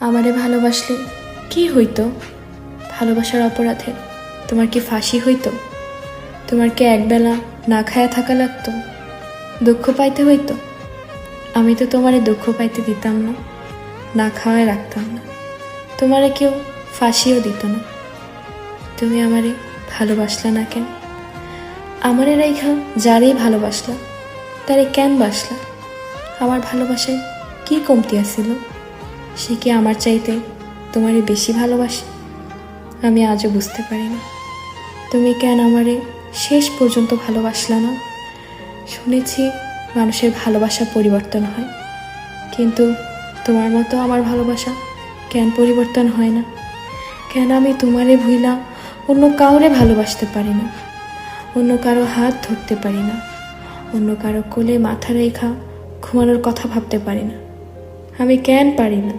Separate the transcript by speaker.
Speaker 1: আমারে ভালোবাসলে কি হইতো? ভালোবাসার অপরাধে তোমার কি ফাঁসি হইতো? তোমার কি একবেলা না খায়া থাকা লাগতো? দুঃখ পাইতে হইতো? আমি তো তোমারে দুঃখ পাইতে দিতাম না না খাওয়ায় রাখতাম না। তোমারে কেউ ফাঁসিও দিত না। তুমি আমারে ভালোবাসলা না কেন? আমারে রেখা যারেই ভালোবাসলা, তারে কেন বাসলা? আমার ভালোবাসায় কি কমতি আছিল? সে কি আমার চাইতে তোমারে বেশি ভালোবাসে? আমি আজও বুঝতে পারি না তুমি কেন আমারে শেষ পর্যন্ত ভালোবাসলা না? শুনেছি মানুষের ভালোবাসা পরিবর্তন হয়। কিন্তু তোমার মতো আমার ভালোবাসা কেন পরিবর্তন হয় না? কেন আমি তোমারে ভুইলা অন্য কাউরে ভালোবাসতে পারি না? অন্য কারও হাত ধরতে পারি না? অন্য কারও কোলে মাথা রেখা ঘুমানোর কথা ভাবতে পারি না? আমি কেন পারি না।